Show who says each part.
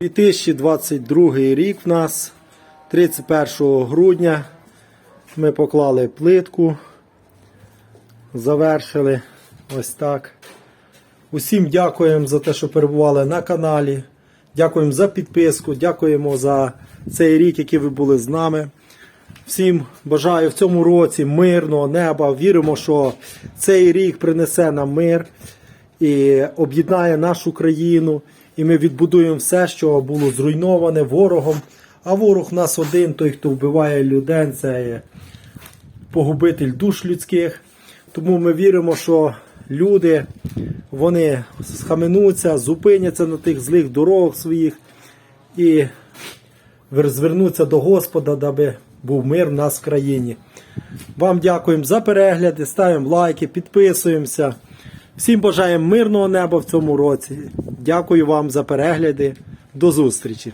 Speaker 1: 2022 рік в нас 31 грудня ми поклали плитку, завершили ось так. Усім дякуємо за те, що перебували на каналі. Дякуємо за підписку, дякуємо за цей рік, який ви були з нами. Всім бажаю в цьому році мирного неба. Віримо, що цей рік принесе нам мир і об'єднає нашу країну. І ми відбудуємо все, що було зруйноване ворогом. А ворог у нас один, той, хто вбиває людей, це є погубитель душ людських. Тому ми віримо, що люди вони схаменуться, зупиняться на тих злих дорогах своїх і звернуться до Господа, даби був мир в нас в країні. Вам дякуємо за перегляди, ставимо лайки, підписуємося. Всім бажаємо мирного неба в цьому році. Дякую вам за перегляди. До зустрічі!